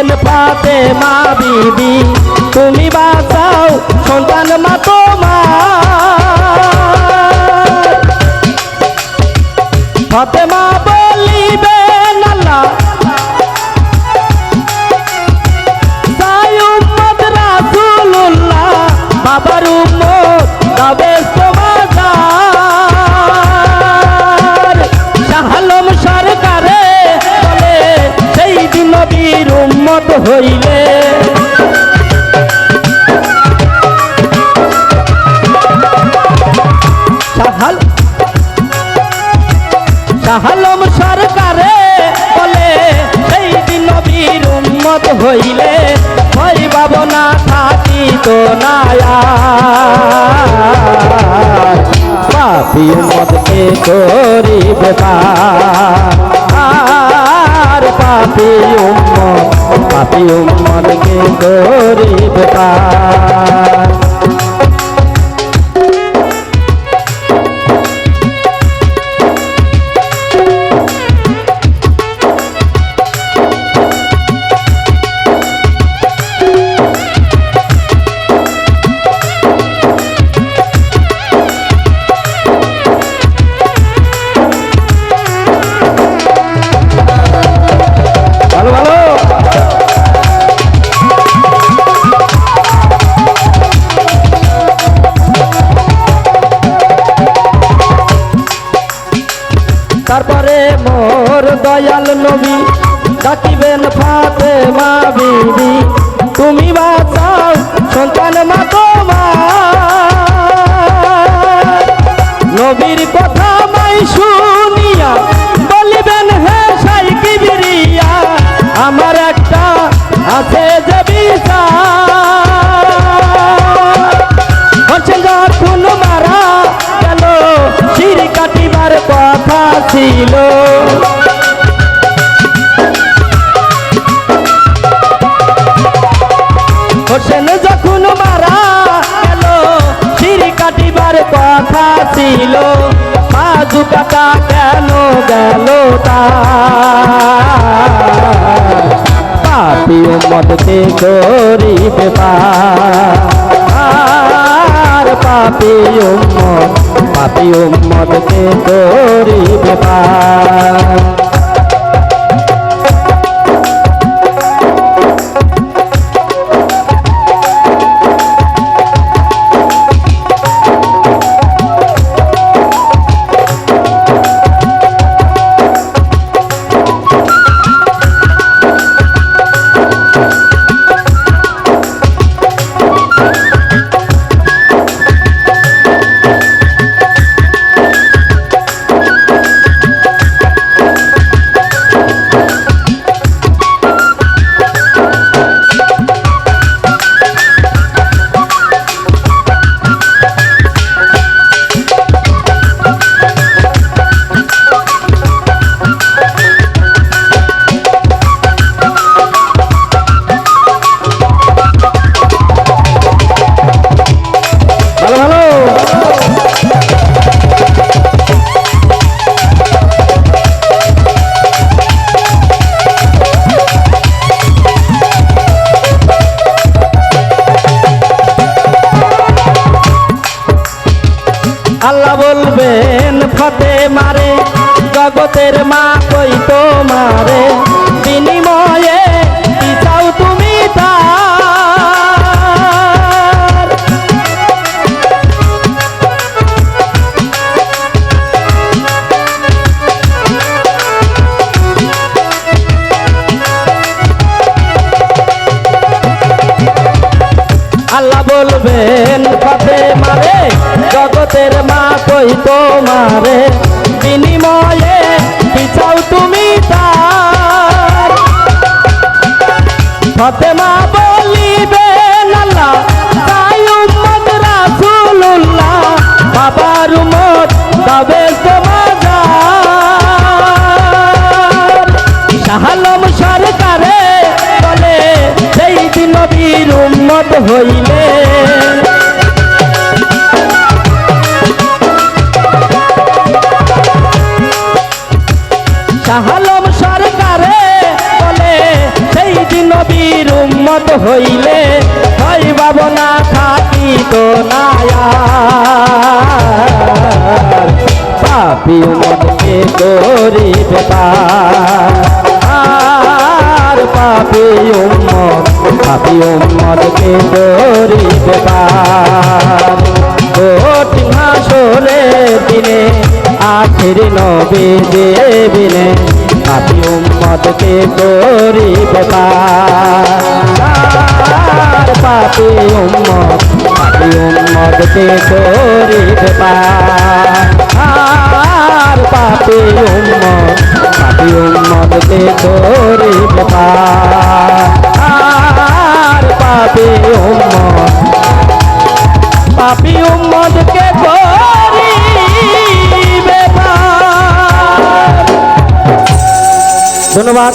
ডাকিবেন পাতে মা বিবি। হইলে শাহালম সরকারে বলে, সেই দিন নবীর উন্মত হইলে ভয় ভাবনা থাকিত না আর। পাপি উম্মতকে করিবে পার পাপি উম্মত পাপি উম্মতকে করিব পার তারপরে মোর দয়াল নবী ডাকিবেন ফাতে মা বিবি। তুমি বাঁচাও সন্তান মা তোমার। নবীর কথা কাটিবার কথা ছিল, বাজু কাটা কেন গেল তার? পাপি উম্মতকে গরিবে পার পাপি পাপি পার আল্লাহ বলবেন ফতে মারে জগতের মা কই তো মারে বিনিময়ে চাও তুমি আল্লাহ বলবেন পথে মারে কই বিনিময়ে চাও তুমি তার। ফতেমা বলিবেন আল্লাহ তাই উম্মত রাসূলুল্লাহ, বাবার উম্মত তবে সমাজার সরকারে বলে সেই দিন নবীর উম্মত হইলে শাহালম সরকারে বলে, সেই দিন উম্মত হইলে হয় ভাবনা থাকি তো পাপি উম্মতকে পার আর পাপি উম্মত, পাপি উম্মতকে পার কঠিন হাসরে দিনে আখির নবী দেবিনে পাপি উম্মতকে করিবে পাপি উম্মত পাপি উম্মতকে করিবে পার। পাপি উম্মত পাপি উম্মতকে করিবে পার। পাপি উম্মত ধন্যবাদ